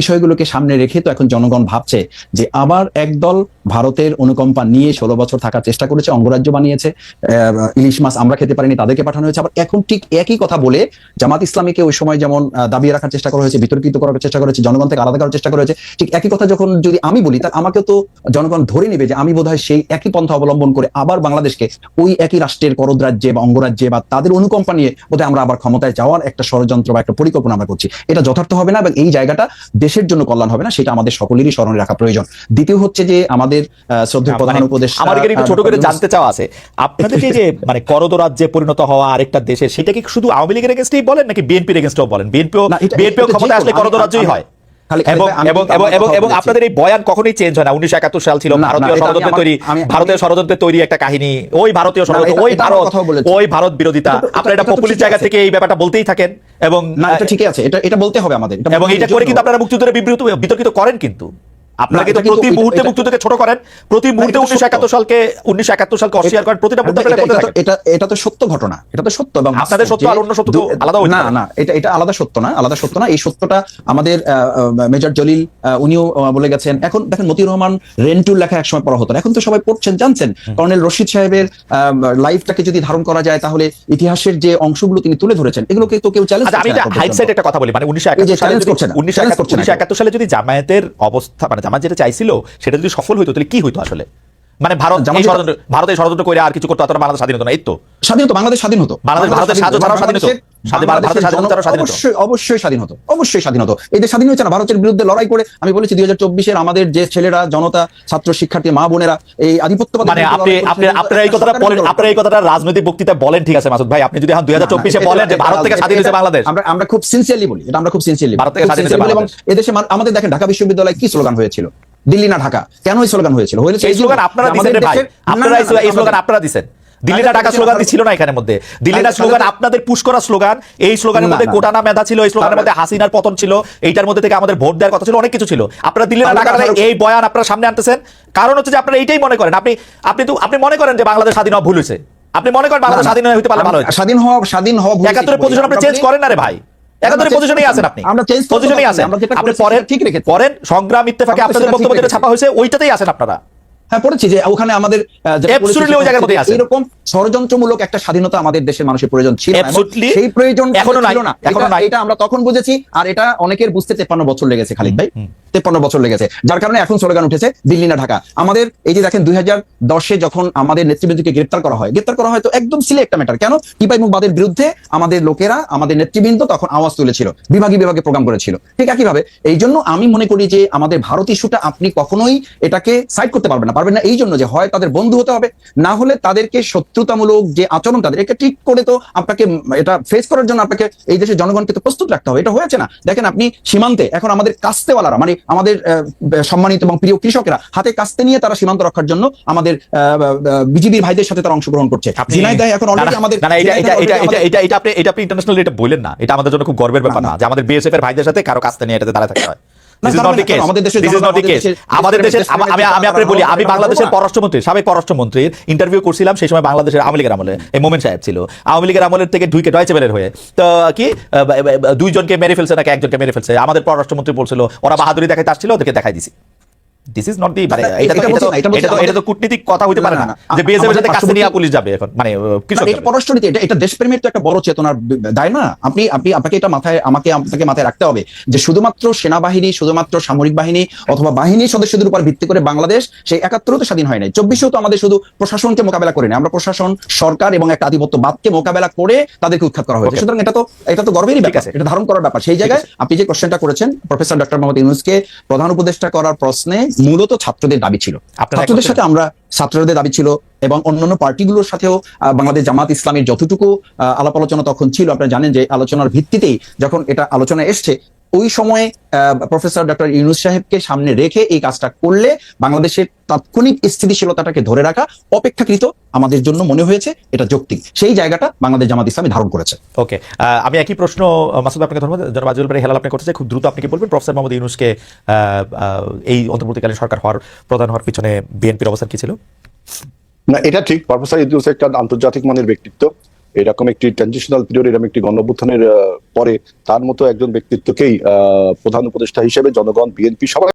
বিষয়গুলোকে সামনে রেখে তো এখন জনগণ ভাবছে যে আবার একদল ভারতের অনুকম্পা নিয়ে ষোলো বছর থাকার চেষ্টা করেছে, অঙ্গরাজ্য বানিয়েছে ইলিশ মাছ আমরা খেতে পারিনি, তাদেরকে পাঠানো হয়েছে। আবার এখন ঠিক একই কথা বলে জামাত ইসলামীকে ওই সময় যেমন দাবিয়ে রাখার চেষ্টা করা হয়েছে, বিতর্কিত করার চেষ্টা করেছে জনগণ থেকে আলাদা করার চেষ্টা করেছে ঠিক একই কথা যখন যদি আমি বলি, তার আমাকে তো জনগণ ধরে নেবে যে আমি বোধহয় সেই একই পন্থা অবলম্বন করে আবার বাংলাদেশকে ওই একই রাষ্ট্রের করদ্রাজ্যে বা অঙ্গরাজ্যে বা তাদের অনুকম্পা নিয়ে বোধহয় আমরা আবার ক্ষমতায় যাওয়ার একটা ষড়যন্ত্র বা একটা পরিকল্পনা আমরা করছি। এটা যথার্থ হবে না এবং এই জায়গাটা দেশের জন্য কল্যাণ হবে না সেটা আমাদের সকলেরই স্মরণে রাখা প্রয়োজন। দ্বিতীয় হচ্ছে যে আমাদের শ্রদ্ধা প্রধান মানে উপদেশ আমার একটু ছোট করে জানতে চাওয়া আছে। আপনাদের যে মানে করদ রাজ্যে পরিণত হওয়া আরেকটা দেশে সেটা কি শুধু আওয়ামী লীগের এগেনস্টেই বলেন নাকি বিএনপির এগেনস্টেও বলেন? বিএনপিও বিএনপিও ক্ষমতা আসলে করদ রাজ্যই হয়। এবং। আপনাদের এই বয়ান কখনোই চেঞ্জ হয় না। উনিশশো একাত্তর সাল ছিল ভারতীয় ষড়যন্ত্রে তৈরি ভারতীয় ষড়যন্ত্রে তৈরি একটা কাহিনী ওই ভারতীয় ষড়যন্ত্র ওই ভারত ওই ভারত বিরোধিতা। আপনারা এটা ঠিকই জায়গা থেকে এই ব্যাপারটা বলতেই থাকেন এবং না এটা ঠিকই আছে। এটা এটা বলতে হবে আমাদের। এবং এটা করে কিন্তু আপনারা মুক্তিযুদ্ধের বিবৃত বিতর্কিত করেন কিন্তু। এটা কিন্তু- প্রতি মুহূর্তে এটা- মুক্তিযুদ্ধকে ছোট করেন প্রতি মুহূর্তে উনিশশো একাত্তর সালকে উনিশশো একাত্তর সালকে অস্বীকার করেন প্রতিটা মুহূর্তে এটা- এটা- তো সত্য ঘটনা এটা তো সত্য এবং আপনাদের সত্য আর অন্য সত্য আলাদা না না এটা এটা আলাদা সত্য না আলাদা সত্য না। এই সত্যটা আমাদের মেজর জলিল উনিও বলে গেছেন। এখন দেখেন মতিউর রহমান রেন্টুর লেখা একসময় পড়া হতো এখন তো সবাই পড়ছেন জানছেন। কর্নেল রশিদ সাহেবের লাইফটাকে যদি ধারণ করা যায় তাহলে ইতিহাসের যে অংশগুলো তিনি তুলে ধরেছেন এগুলোকে তো কেউ চ্যালেঞ্জ আমি এটা হাইটসাইড একটা কথা বলি। মানে উনিশশো একাত্তর সালে যদি জামায়াতের অবস্থা মানে জামাত যেটা চাইছিল সেটা যদি সফল হইতো তাহলে কি হইতো আসলে? মানে ভারত জামাত এই ষড়যন্ত্র করে আর কিছু করতে না বাংলাদেশ স্বাধীন হতো না এই তো। স্বাধীন হতো বাংলাদেশ স্বাধীন হতো। বাংলাদেশ- ভারতের সাহায্য ছাড়াও স্বাধীন হতো। বাংলাদেশের- স্বাধীন- ভারতের বাংলাদেশের সাহায্য জন- ছাড়াও স্বাধীন হতো। অবশ্যই অবশ্যই স্বাধীন হতো অবশ্যই স্বাধীন হতো। এই যে স্বাধীন হয়েছে না ভারতের বিরুদ্ধে লড়াই করে আমি বলেছি দুই হাজার আমাদের যে ছেলেরা জনতা ছাত্র শিক্ষার্থী মা বোনেরা এই আধিপত্যবাদী মানে আপনি আপনি আপনারা এই কথাটা বলেন আপনারা এই কথাটা রাজনৈতিক বক্তৃতায় বলেন ঠিক আছে মাসুদ ভাই। আপনি যদি এখন দুই হাজার চব্বিশে বলেন যে ভারত থেকে স্বাধীন হয়েছে বাংলাদেশ। আমরা আমরা খুব সিনসিয়ারলি বলি এটা আমরা খুব সিনসিয়ারলি ভারত থেকে স্বাধীন হয়েছে এবং এদেশে আমাদের দেখেন ঢাকা বিশ্ববিদ্যালয়ে কি স্লোগান হয়েছিল? দিল্লি না ঢাকা। কেন এই স্লোগান হয়েছিল? হয়েছে এই স্লোগান আপনারা দিচ্ছেন ভাই। আপনারা এই স্লোগান আপনারা দিচ্ছেন দিল্লি না ঢাকা স্লোগান ছিল না এখানের মধ্যে। দিল্লি না স্লোগান আপনাদের পুশ করা স্লোগান এই স্লোগানের মধ্যে না। মেধা ছিল এই স্লোগানের মধ্যে হাসিনার পতন ছিল এইটার মধ্যে থেকে আমাদের ভোট দেওয়ার কথা ছিল অনেক কিছু ছিল। আপনারা দিল্লি না ঢাকা এই বয়ান আপনারা সামনে আনতেছেন। কারণ হচ্ছে যে আপনারা এইটাই মনে করেন। আপনি আপনি তো আপনি মনে করেন যে বাংলাদেশ স্বাধীন হওয়া ভুল হয়েছে। আপনি মনে করেন বাংলাদেশ স্বাধীন হইতে পারলে ভালো স্বাধীন হওয়া স্বাধীন হওয়া একাত্তরের পজিশন আপনি চেঞ্জ করেন না রে ভাই। একাত্তরের পজিশনেই আছেন আপনি। আমরা চেঞ্জ পজিশনেই আছেন। আপনি করেছি ঠিক রেখে পরেন সংগ্রাম ইত্তেফাকে আপনাদের বক্তব্য যেটা ছাপা হয়েছে ওইটাতেই আছেন আপনারা। হ্যাঁ পড়েছি যে ওখানে আমাদের। এরকম ষড়যন্ত্রমূলক একটা স্বাধীনতা আমাদের দেশের মানুষের প্রয়োজন ছিল। সেই প্রয়োজন এখনও ছিল না। এখনও এটা- এটা আমরা তখন বুঝেছি আর এটা অনেকের বুঝতে তেপ্পান্ন বছর লেগেছে খালিদ ভাই। তেপ্পান্ন বছর লেগেছে। যার কারণে এখন স্লোগান উঠেছে দিল্লি না ঢাকা। আমাদের এই যে দেখেন দুই হাজার দশে যখন আমাদের নেতৃবৃন্দকে গ্রেপ্তার করা হয় গ্রেপ্তার করা হয় তো একদম সিলে একটা ম্যাটার কেন? টিপাই মুখবাদের বিরুদ্ধে আমাদের লোকেরা আমাদের নেতৃবৃন্দ তখন আওয়াজ তুলেছিল বিভাগী বিভাগে প্রোগ্রাম করেছিল। ঠিক একইভাবে এই জন্য আমি মনে করি যে আমাদের ভারত ইস্যুটা আপনি কখনোই এটাকে সাইড করতে পারবেন না। পারবেন না। এই জন্য যে হয় তাদের বন্ধু হতে হবে না হলে তাদেরকে শত্রুতামূলক যে আচরণ তাদের এটা ঠিক করে তো আপনাকে এটা ফেস করার জন্য আপনাকে এই দেশের জনগণকে তো প্রস্তুত রাখতে হবে। এটা হয়েছে না। দেখেন আপনি সীমান্তে এখন আমাদের কাস্তেওয়ালারা মানে আমাদের সম্মানিত এবং প্রিয় কৃষকেরা হাতে কাস্তে নিয়ে তারা সীমান্ত রক্ষার জন্য আমাদের বিজিবির ভাইদের সাথে তারা অংশগ্রহণ করছে। এখন অলরেডি আমাদের এটা- এটা- এটা- এটা- আপনি- এটা আপনি international এটা বললেন না। এটা আমাদের জন্য খুব গর্বের ব্যাপার না, যে আমাদের বিএসএফ এর ভাইদের সাথে কারও কাছে নিয়ে এটাতে দাঁড়ায় থাকতে হয়। আমাদের দেশের আমি- আমি আপনাকে বলি আমি বাংলাদেশের পররাষ্ট্রমন্ত্রী সাবেক পররাষ্ট্রমন্ত্রীর ইন্টারভিউ করছিলাম সেই সময় বাংলাদেশের আওয়ামী লীগের আমলে। এই মোমেন সাহেব ছিল। আওয়ামী লীগের আমলের থেকে ঢুকে ডয়চে বেলের হয়ে। তো কি দুইজনকে মেরে ফেলছে নাকি একজনকে মেরে ফেলছে? আমাদের পররাষ্ট্রমন্ত্রী বলছিল ওরা বাহাদুরি দেখাইতে আসছিল ওদেরকে দেখাই দিছি। দিস ইজ নট দি মানে এটা তো- এটা তো এটা তো- কূটনীতিক কথা হইতে পারে না, যে বিএসএফ এর সাথে কাছে পুলিশ যাবে এখন মানে আহ, কৃষক না, এটা। পররাষ্ট্রনীতি এটা এটা দেশপ্রেমের তো একটা বড় চেতনার দায় না? আপনি আপনি আপনাকে এটা মাথায় আমাকে আপনাকে মাথায় রাখতে হবে যে শুধুমাত্র সেনাবাহিনী শুধুমাত্র সামরিক বাহিনী অথবা বাহিনীর সদস্যদের উপর ভিত্তি করে বাংলাদেশ সেই একাত্তরও তো স্বাধীন হয় নাই। চব্বিশেও তো আমাদের শুধু প্রশাসনকে মোকাবেলা করে না আমরা প্রশাসন সরকার এবং একটা আধিপত্যবাদকে মোকাবেলা করে তাদেরকে উৎখাত করা হয়েছে. সুতরাং এটা তো এটা তো গর্বেরই ব্যাপার। এটা ধারণ করার ব্যাপার। সেই জায়গায় আপনি যে কোশ্চেনটা করেছেন প্রফেসর ডক্টর মোহাম্মদ ইউনুসকে প্রধান উপদেষ্টা করার প্রশ্নে মূলত ছাত্রদের দাবি ছিল। ছাত্রদের সাথে আমরা ছাত্রদের দাবি ছিল এবং অন্যান্য পার্টিগুলোর সাথেও বাংলাদেশ জামাত ইসলামের যতটুকু আহ, আলাপ আলোচনা তখন ছিল আপনারা জানেন যে আলোচনার ভিত্তিতেই যখন এটা আলোচনা এসছে ওই সময়ে প্রফেসর ডক্টর ইউনুস সাহেবকে সামনে রেখে এই কাজটা করলে বাংলাদেশের তাৎক্ষণিক স্থিতিশীলতাটাকে ধরে রাখা অপেক্ষাকৃত আমাদের জন্য মনে হয়েছে এটা যৌক্তিক। সেই জায়গাটা বাংলাদেশ জামাত ইসলামী ধারণ করেছে। ওকে আমি একই প্রশ্ন মাসুদ আপনাকে ধন্যবাদ। জনাব আজিজুল ভাই হেলাল আপনি করতে খুব দ্রুত আপনি কি বলবেন? প্রফেসর মোহাম্মদ ইউনুসকে আহ, আহ, এই অন্তর্বর্তীকালীন সরকার হওয়ার প্রধান হওয়ার পিছনে বিএনপির অবস্থান কি ছিল? না এটা ঠিক। প্রফেসর ইদ্রুস একটা আন্তর্জাতিক মানের ব্যক্তিত্ব। এরকম একটি ট্রানজিশনাল পিরিয়ড এরকম একটি গণঅভ্যুত্থানের পরে তার মতো একজন ব্যক্তিত্বকেই প্রধান উপদেষ্টা হিসেবে জনগণ, বিএনপি সবাই